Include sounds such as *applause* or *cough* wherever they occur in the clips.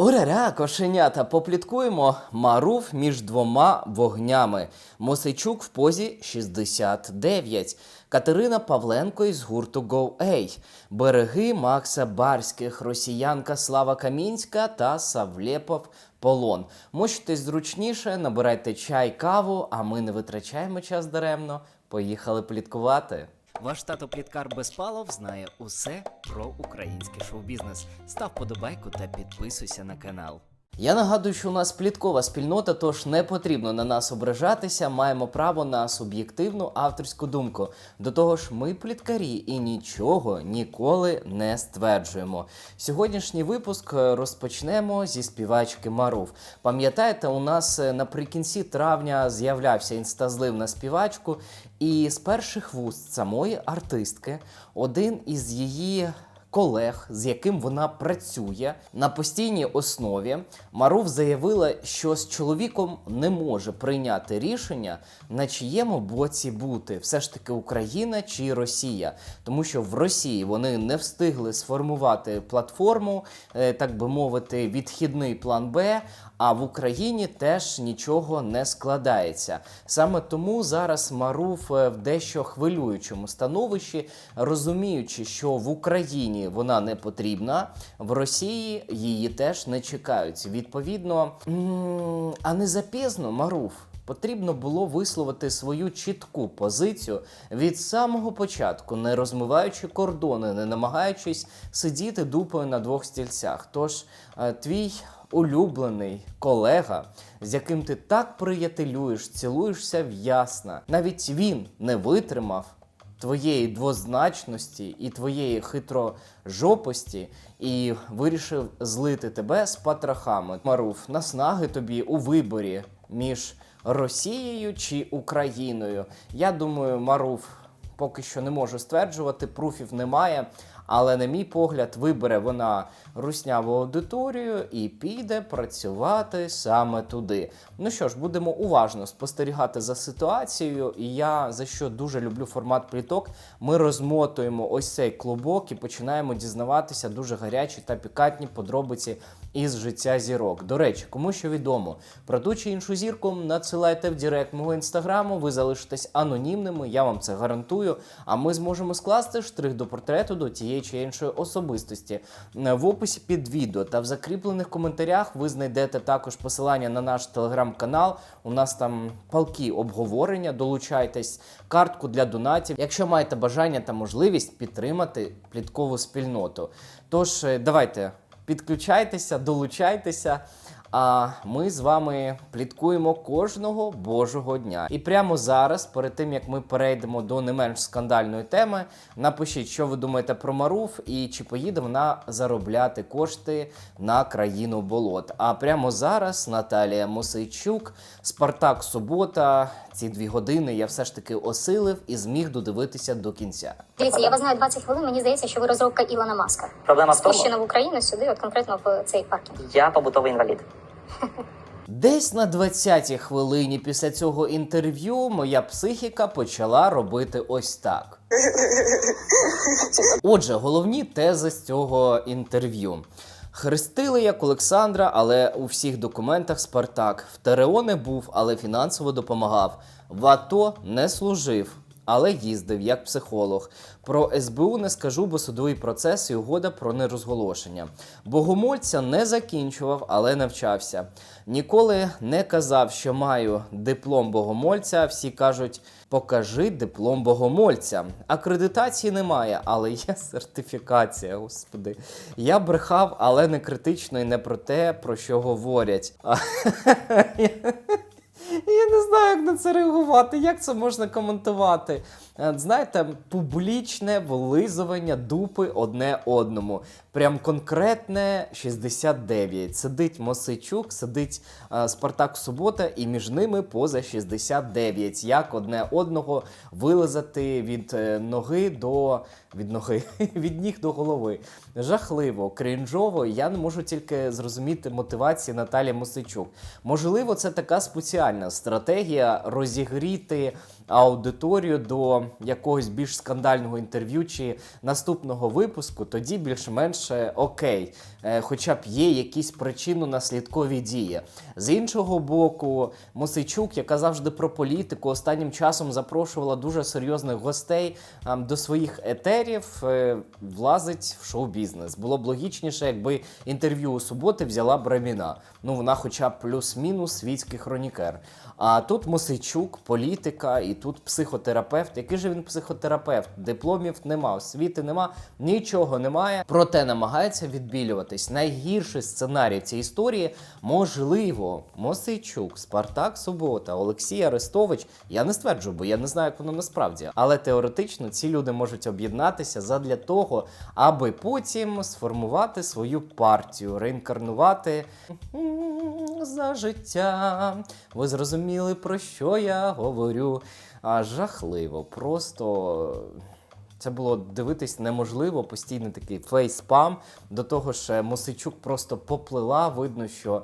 Ураря, кошенята, попліткуємо Марув між двома вогнями. Мосейчук в позі 69. Катерина Павленко із гурту Go A. Береги Макса Барських, росіянка Слава Камінська та Савлєпов Полон. Мочтесь зручніше, набирайте чай, каву, а ми не витрачаємо час даремно. Поїхали пліткувати. Ваш тато Пліткар Безпалов знає усе про український шоу-бізнес. Став подобайку та підписуйся на канал. Я нагадую, що у нас пліткова спільнота, тож не потрібно на нас ображатися. Маємо право на суб'єктивну авторську думку. До того ж, ми пліткарі і нічого ніколи не стверджуємо. Сьогоднішній випуск е, розпочнемо зі співачки Марув. Пам'ятаєте, у нас е, наприкінці травня з'являвся інстазлив на співачку, і з перших вуст самої артистки один із її колег, з яким вона працює на постійній основі, Марув заявила, що з чоловіком не може прийняти рішення, на чиєму боці бути, все ж таки Україна чи Росія, тому що в Росії вони не встигли сформувати платформу, е, так би мовити, відхідний план Б. А в Україні теж нічого не складається. Саме тому зараз Маруф е, в дещо хвилюючому становищі, розуміючи, що в Україні вона не потрібна, в Росії її теж не чекають. Відповідно, а не запізно Маруф. Потрібно було висловити свою чітку позицію від самого початку, не розмиваючи кордони, не намагаючись сидіти дупою на двох стільцях. Тож е, твій улюблений колега, з яким ти так приятелюєш, цілуєшся в'ясно, навіть він не витримав твоєї двозначності і твоєї хитрожопості і вирішив злити тебе з патрахами. Маруф, наснаги тобі у виборі між Росією чи Україною. Я думаю, Маруф поки що не можу стверджувати, пруфів немає. Але, на мій погляд, вибере вона русняву аудиторію і піде працювати саме туди. Ну що ж, будемо уважно спостерігати за ситуацією. І я за що дуже люблю формат пліток. Ми розмотуємо ось цей клубок і починаємо дізнаватися дуже гарячі та пікантні подробиці із життя зірок. До речі, кому що відомо про ту чи іншу зірку, надсилайте в директ мого інстаграму. Ви залишитесь анонімними, я вам це гарантую. А ми зможемо скласти штрих до портрету до тієї чи іншої особистості. Е, В описі під відео та в закріплених коментарях ви знайдете також посилання на наш телеграм-канал. У нас там палки обговорення. Долучайтесь, картку для донатів. Якщо маєте бажання та можливість підтримати пліткову спільноту. Тож е, давайте підключайтеся, долучайтеся. А ми з вами пліткуємо кожного божого дня. І прямо зараз, перед тим як ми перейдемо до не менш скандальної теми, напишіть, що ви думаєте про Маруф і чи поїде вона заробляти кошти на країну болот. А прямо зараз Наталія Мосейчук, Спартак Субота. Ці дві години я все ж таки осилив і зміг додивитися до кінця. Дивіться, я вас знаю 20 хвилин. Мені здається, що ви розробка Ілона Маска. Проблема в тому, Спущена в Україну сюди, от конкретно в цей паркінг. я побутовий інвалід. Десь на 20-й хвилині після цього інтерв'ю моя психіка почала робити ось так. Отже, головні тези з цього інтерв'ю. Хрестили як Олександра, але у всіх документах Спартак. В ТРО не був, але фінансово допомагав. В АТО не служив, але їздив як психолог. Про СБУ не скажу, бо судовий процес і угода про нерозголошення. Богомольця не закінчував, але навчався. Ніколи не казав, що маю диплом богомольця. Всі кажуть, покажи диплом богомольця. Акредитації немає, але є сертифікація. Господи. Я брехав, але не критично і не про те, про що говорять. *laughs* Я не знаю, як на це реагувати, як це можна коментувати. Е, Знаєте, публічне вилизування дупи одне одному. Прям конкретне 69. Сидить Мосичук, сидить е, Спартак Субота, і між ними поза 69. Як одне одного вилизати від е, ноги до від ноги, *laughs* від ніг до голови. Жахливо, крінжово. Я не можу тільки зрозуміти мотивації Наталі Мосичук. Можливо, це така спеціальна стратегія розігріти аудиторію до якогось більш скандального інтерв'ю чи наступного випуску, тоді більш-менш окей, Е, хоча б є якісь причинно-наслідкові дії. З іншого боку, Мосейчук, яка завжди про політику, останнім часом запрошувала дуже серйозних гостей до своїх етерів, е, влазить в шоу-бізнес. Було б логічніше, якби інтерв'ю у суботи взяла Браміна. Ну, вона хоча б плюс-мінус світський хронікер. А тут Мосейчук, політика, і тут психотерапевт. Який же він психотерапевт? Дипломів нема, освіти нема, нічого немає. Проте намагається відбілюватись. Найгірший сценарій цієї історії можливо, Мосейчук, Спартак Субота, Олексій Арестович. Я не стверджую, бо я не знаю, як воно насправді. Але теоретично ці люди можуть об'єднатися задля того, аби потім сформувати свою партію, реінкарнувати за життя. Ви зрозуміли, про що я говорю? А, жахливо. Просто. Це було дивитись неможливо, постійний такий фейспам. До того ж, е, Мосичук просто поплила. Видно, що е,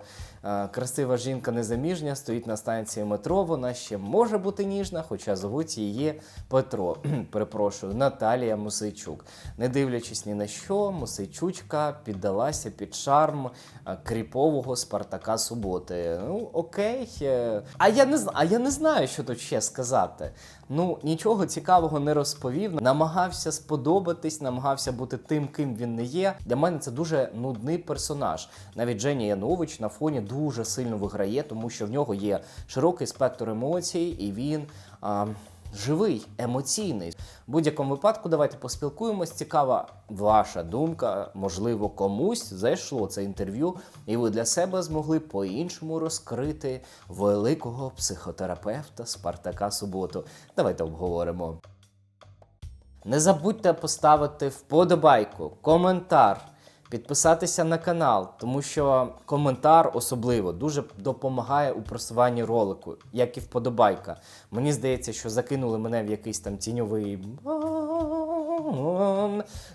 красива жінка незаміжня стоїть на станції метро. Вона ще може бути ніжна, хоча звуть її Петро. Перепрошую, Наталія Мосичук. Не дивлячись ні на що, Мосичучка піддалася під шарм е, кріпового Спартака Суботи. Ну, окей. е, А я не а я не знаю, що тут ще сказати. Ну, нічого цікавого не розповів. Намагався сподобатись, намагався бути тим, ким він не є. Для мене це дуже нудний персонаж. Навіть Женя Янович на фоні дуже сильно виграє, тому що в нього є широкий спектр емоцій, і він. А, Живий, емоційний. В будь-якому випадку, давайте поспілкуємось. Цікава ваша думка. Можливо, комусь зайшло це інтерв'ю, і ви для себе змогли по-іншому розкрити великого психотерапевта Спартака Суботу. Давайте обговоримо. Не забудьте поставити вподобайку, коментар, підписатися на канал, тому що коментар особливо дуже допомагає у просуванні ролику, як і вподобайка. Мені здається, що закинули мене в якийсь там тіньовий.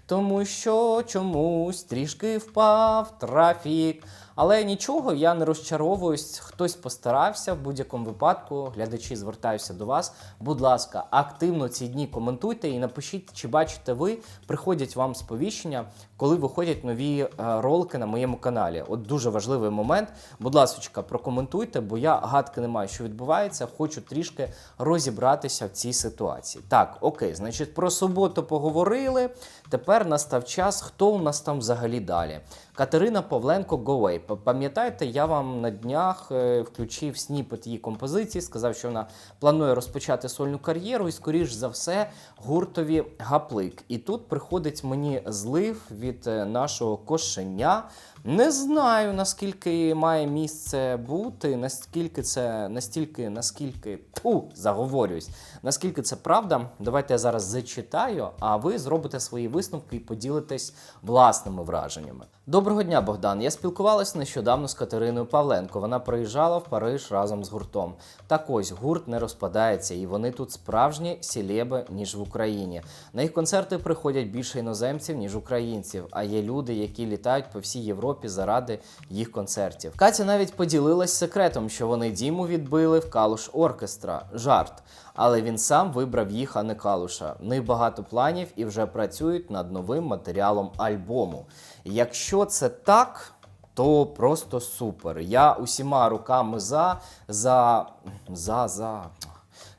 Тому що чомусь трішки впав трафік. Але нічого, я не розчаровуюсь. Хтось постарався в будь-якому випадку. Глядачі, звертаюся до вас. Будь ласка, активно ці дні коментуйте і напишіть, чи бачите ви, приходять вам сповіщення, коли виходять нові е, ролики на моєму каналі. От дуже важливий момент. Будь ласка, прокоментуйте, бо я гадки не маю, що відбувається. Хочу трішки розібратися в цій ситуації. Так, окей, значить, про суботу поговорили. Тепер настав час, хто у нас там взагалі далі. Катерина Павленко Away. Пам'ятаєте, я вам на днях е, включив сніпет її композиції, сказав, що вона планує розпочати сольну кар'єру, і, скоріш за все, гуртові гаплик. І тут приходить мені злив від е, нашого кошеня. Не знаю, наскільки має місце бути, наскільки це настільки, наскільки ту заговорююсь, наскільки це правда. Давайте я зараз зачитаю, а ви зробите свої висновки і поділитесь власними враженнями. Доброго дня, Богдан. Я спілкувалася нещодавно з Катериною Павленко. Вона приїжджала в Париж разом з гуртом. Так ось гурт не розпадається, і вони тут справжні сілеби, ніж в Україні. На їх концерти приходять більше іноземців, ніж українців. А є люди, які літають по всій Європі заради їх концертів. Катя навіть поділилась секретом, що вони Діму відбили в Калуш Оркестра. Жарт. Але він сам вибрав їх, а не Калуша. В них багато планів і вже працюють над новим матеріалом альбому. Якщо це так, то просто супер. Я усіма руками за, за, за, за.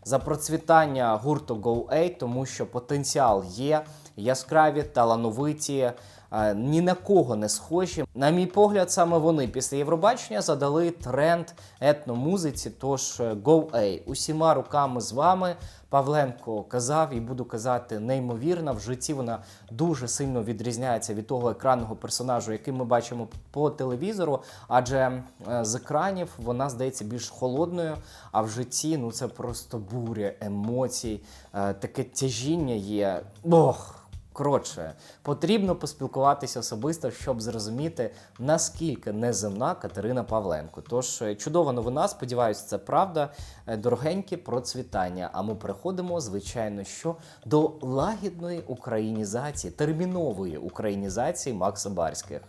За процвітання гурту Go8, тому що потенціал є, яскраві, талановиті, е, ні на кого не схожі. На мій погляд, саме вони після Євробачення задали тренд етномузиці. Тож е, Go8 усіма руками з вами. Павленко казав і буду казати неймовірна. В житті вона дуже сильно відрізняється від того екранного персонажу, який ми бачимо по телевізору. Адже е, з екранів вона здається більш холодною, а в житті ну це просто буря емоцій, е, таке тяжіння є. Ох. Коротше, потрібно поспілкуватися особисто, щоб зрозуміти, наскільки неземна Катерина Павленко. Тож е, чудова новина, сподіваюся, це правда. Е, Дорогенькі процвітання. А ми переходимо, звичайно, що до лагідної українізації, термінової українізації Макса Барських.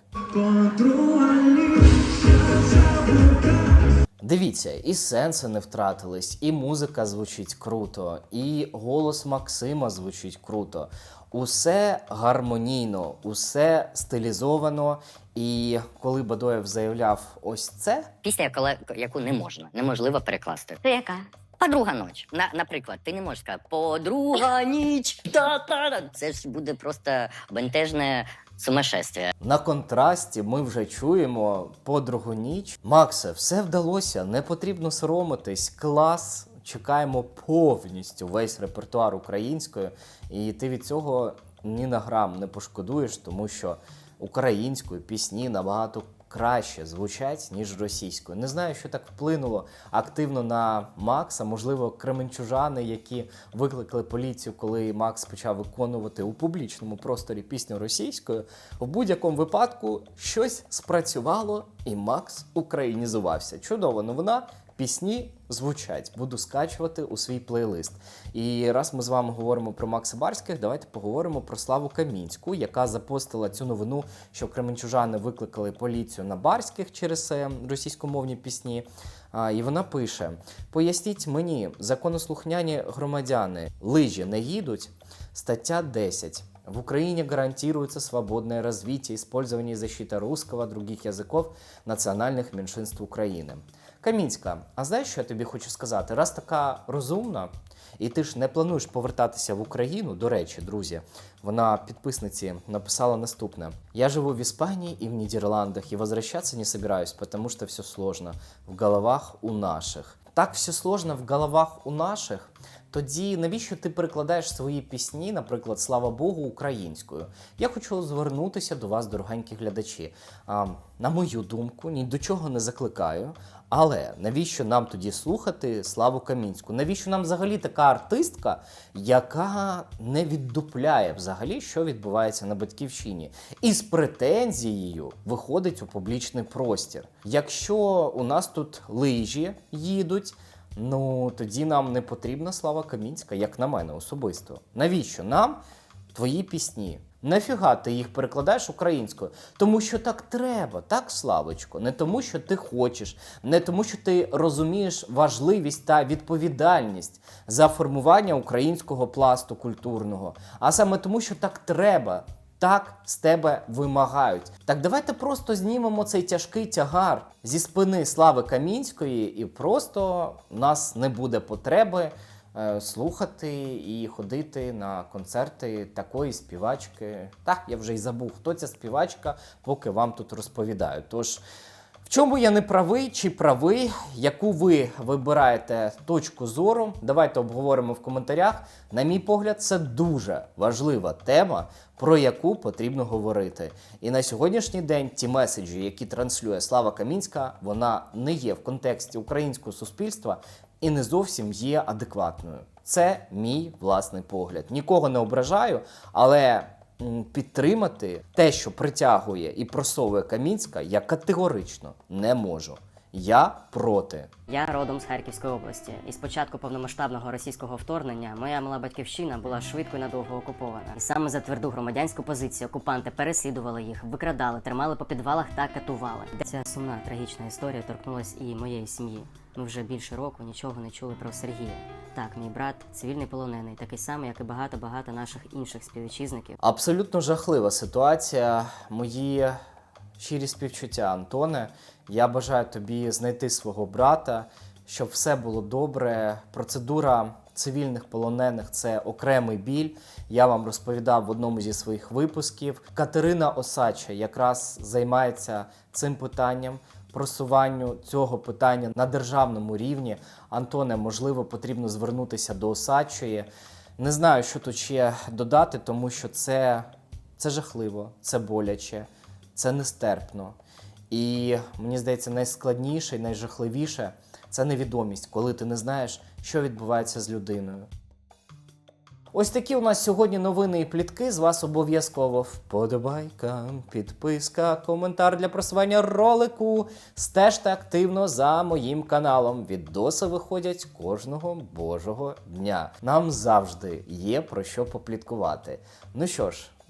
Дивіться, і сенси не втратились, і музика звучить круто, і голос Максима звучить круто. Усе гармонійно, усе стилізовано. І коли Бадоєв заявляв ось це, Пісня, коли, яку не можна, неможливо перекласти. Це яка? Подруга ніч. На, наприклад, ти не можеш сказати подруга ніч. Та-та-та. Це ж буде просто бентежне сумасшествие. на контрасті ми вже чуємо подругу ніч. Максе, все вдалося, не потрібно соромитись. Клас. Чекаємо повністю весь репертуар українською, і ти від цього ні на грам не пошкодуєш, тому що українською пісні набагато краще звучать, ніж російською. Не знаю, що так вплинуло активно на Макса. Можливо, кременчужани, які викликали поліцію, коли Макс почав виконувати у публічному просторі пісню російською. В будь-якому випадку щось спрацювало, і Макс українізувався. Чудова новина. Пісні звучать, буду скачувати у свій плейлист. І раз ми з вами говоримо про Макса Барських, давайте поговоримо про Славу Камінську, яка запостила цю новину, що кременчужани викликали поліцію на Барських через е, російськомовні пісні. І вона пише: Поясніть мені, законослухняні громадяни, лижі не їдуть. Стаття 10. В Украине гарантируется свободное развитие, использование и защита русского, других языков національних меншинств України. Камінська, а знаєш, що я тобі хочу сказати? Раз така розумна, і ти ж не плануєш повертатися в Україну, до речі, друзі, вона підписниці написала наступне: Я живу в Іспанії і в Нідерландах, і возвращаться не собираюсь, потому что все сложно в головах у наших. Так все сложно в головах у наших. Тоді навіщо ти перекладаєш свої пісні, наприклад, слава Богу, українською? Я хочу звернутися до вас, дорогенькі глядачі. А, на мою думку, ні до чого не закликаю. Але навіщо нам тоді слухати Славу Камінську? Навіщо нам взагалі така артистка, яка не віддупляє взагалі, що відбувається на батьківщині, і з претензією виходить у публічний простір? Якщо у нас тут лижі їдуть. Ну тоді нам не потрібна Слава Камінська, як на мене особисто. Навіщо нам твої пісні? Нафіга ти їх перекладаєш українською? Тому що так треба, так, Славочко? Не тому, що ти хочеш, не тому, що ти розумієш важливість та відповідальність за формування українського пласту культурного, а саме тому, що так треба. Так з тебе вимагають. Так давайте просто знімемо цей тяжкий тягар зі спини Слави Камінської, і просто у нас не буде потреби е, слухати і ходити на концерти такої співачки. Так, я вже й забув, хто ця співачка, поки вам тут розповідаю. Тож. В чому я не правий чи правий, яку ви вибираєте точку зору? Давайте обговоримо в коментарях. На мій погляд, це дуже важлива тема, про яку потрібно говорити. І на сьогоднішній день ті меседжі, які транслює Слава Камінська, вона не є в контексті українського суспільства і не зовсім є адекватною. Це мій власний погляд. Нікого не ображаю, але підтримати те, що притягує і просовує Камінська, я категорично не можу. Я проти. Я родом з Харківської області, і з початку повномасштабного російського вторгнення моя мала батьківщина була швидко і надовго окупована. І саме за тверду громадянську позицію окупанти переслідували їх, викрадали, тримали по підвалах та катували. Ця сумна трагічна історія торкнулась і моєї сім'ї. Ми вже більше року нічого не чули про Сергія. Так, мій брат цивільний полонений, такий самий, як і багато багато наших інших співвітчизників. Абсолютно жахлива ситуація. Мої щирі співчуття, Антоне. Я бажаю тобі знайти свого брата, щоб все було добре. Процедура цивільних полонених це окремий біль. Я вам розповідав в одному зі своїх випусків. Катерина Осача якраз займається цим питанням. Просуванню цього питання на державному рівні. Антоне, можливо, потрібно звернутися до Осадчої. Не знаю, що тут ще додати, тому що це, це жахливо, це боляче, це нестерпно. І мені здається, найскладніше і найжахливіше це невідомість, коли ти не знаєш, що відбувається з людиною. Ось такі у нас сьогодні новини і плітки. З вас обов'язково вподобайка, підписка, коментар для просування ролику. Стежте активно за моїм каналом. Відоси виходять кожного божого дня. Нам завжди є про що попліткувати. Ну що ж,